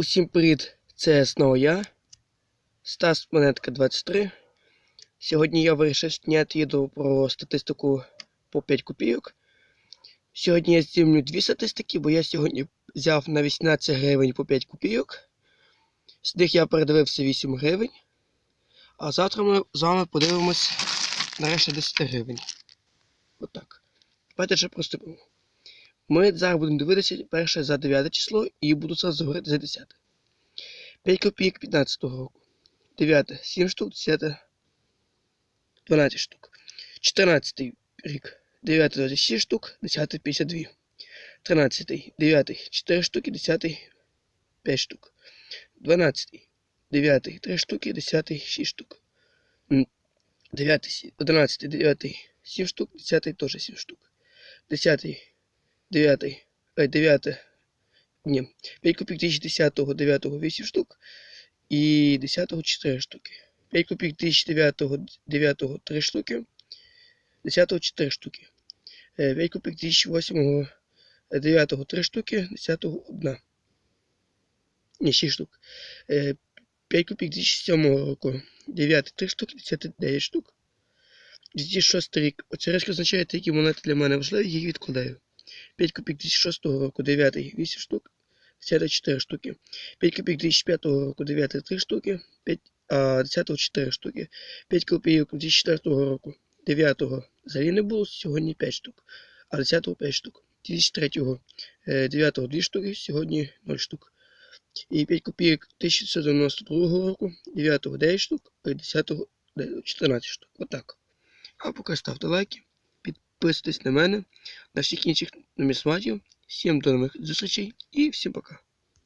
Усім привіт! Це знову я, Стас Монетка 23. Сьогодні я вирішив зняти відео про статистику по 5 копійок. Сьогодні я знімлю дві статистики, бо я сьогодні взяв на 18 гривень по 5 копійок. З них я передивився 8 гривень. А завтра ми з вами подивимось нарешті 10 гривень. Отак. Давайте вже приступимо. Ми зараз будемо дивитися перше за 9 число і буду зараз говорити за 10. 5 копійок 15 року. 9 7 штук, 10 12 штук. 14 рік. 9 26 штук, 10 52. 13 9 4 штуки, 10 5 штук. 12 9 3 штуки, 10 6 штук. 9 11 9 7 штук, 10 теж 7 штук. 10 9, ой, 9, ні, 5 копійок 2010, 9, 8 штук і 10 4 штуки. 5 копійок 2009, 9, 3 штуки, 10 4 штуки. 5 копійок 2008, 9, 3 штуки, 10 1. Ні, 6 штук. 5 копійок 2007 року, 9 3 штуки, 10 9 штук. 2006 рік. Оце резко означає, які монети для мене важливі, їх відкладаю. 5 копійок 2006 року 9 8 штук, 10 4 штуки. 5 копійок 2005 року 9 3 штуки, 5, а 10 4 штуки. 5 копійок 2004 року 9 взагалі не було, сьогодні 5 штук, а 10 5 штук. 2003 9 2 штуки, сьогодні 0 штук. І 5 копійок 1992 року 9 9 штук, а 10 14 штук. Отак. А поки ставте лайки, підписуйтесь на мене, на всіх інших номісматів. Всім до нових зустрічей і всім пока.